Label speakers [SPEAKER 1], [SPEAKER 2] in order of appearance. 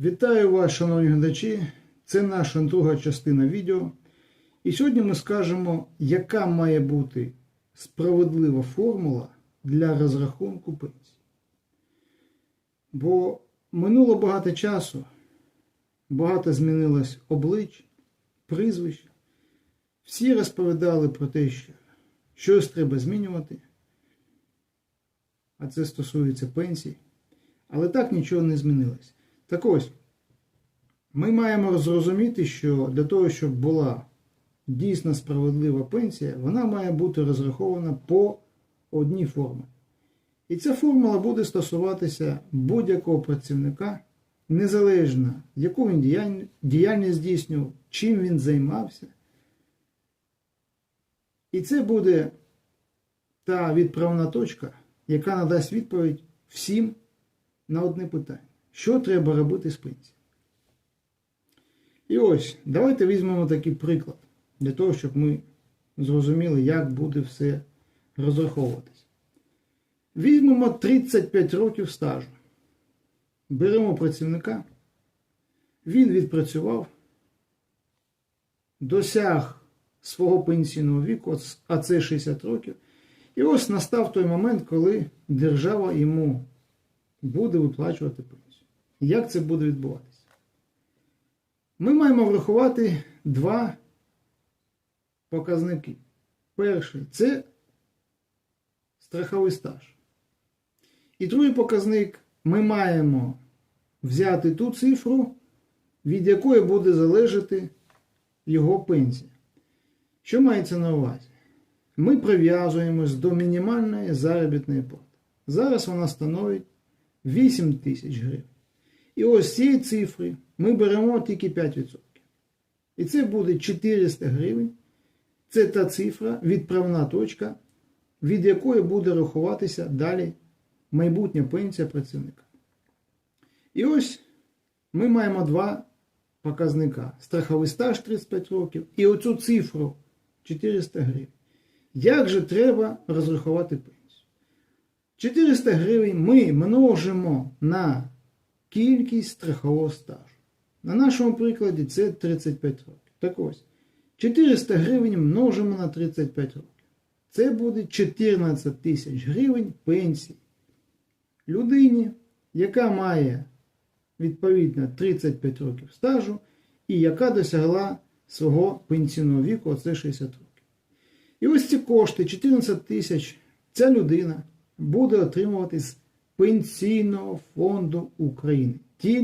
[SPEAKER 1] Вітаю вас, шановні глядачі. Це наша друга частина відео. І сьогодні ми скажемо, яка має бути справедлива формула для розрахунку пенсії. Бо минуло багато часу, багато змінилось облич, прізвищ. Всі розповідали про те, що щось треба змінювати, а це стосується пенсій. Але так нічого не змінилось. Так ось, ми маємо зрозуміти, що для того, щоб була дійсно справедлива пенсія, вона має бути розрахована по одній формі. І ця формула буде стосуватися будь-якого працівника, незалежно, яку він діяльність здійснював, чим він займався. І це буде та відправна точка, яка надасть відповідь всім на одне питання. Що треба робити з пенсією? І ось, давайте візьмемо такий приклад, для того, щоб ми зрозуміли, як буде все розраховуватись. Візьмемо 35 років стажу. Беремо працівника, він відпрацював, досяг свого пенсійного віку, а це 60 років. І ось настав той момент, коли держава йому буде виплачувати пенсію. Як це буде відбуватися? Ми маємо врахувати два показники. Перший це страховий стаж. І другий показник ми маємо взяти ту цифру, від якої буде залежати його пенсія. Що мається на увазі? Ми прив'язуємось до мінімальної заробітної плати. Зараз вона становить 8 тисяч гривень. І ось цієї цифри ми беремо тільки 5%. І це буде 400 гривень. Це та цифра, відправна точка, від якої буде рахуватися далі майбутня пенсія працівника. І ось ми маємо два показника: страховий стаж 35 років і оцю цифру 400 гривень. Як же треба розрахувати пенсію? 400 гривень ми множимо на кількість страхового стажу. На нашому прикладі це 35 років. Так ось, 400 гривень множимо на 35 років. Це буде 14 тисяч гривень пенсії. Людині, яка має відповідно 35 років стажу і яка досягла свого пенсійного віку, оце 60 років. І ось ці кошти, 14 тисяч, ця людина буде отримувати з Пенсійного фонду України. Тільки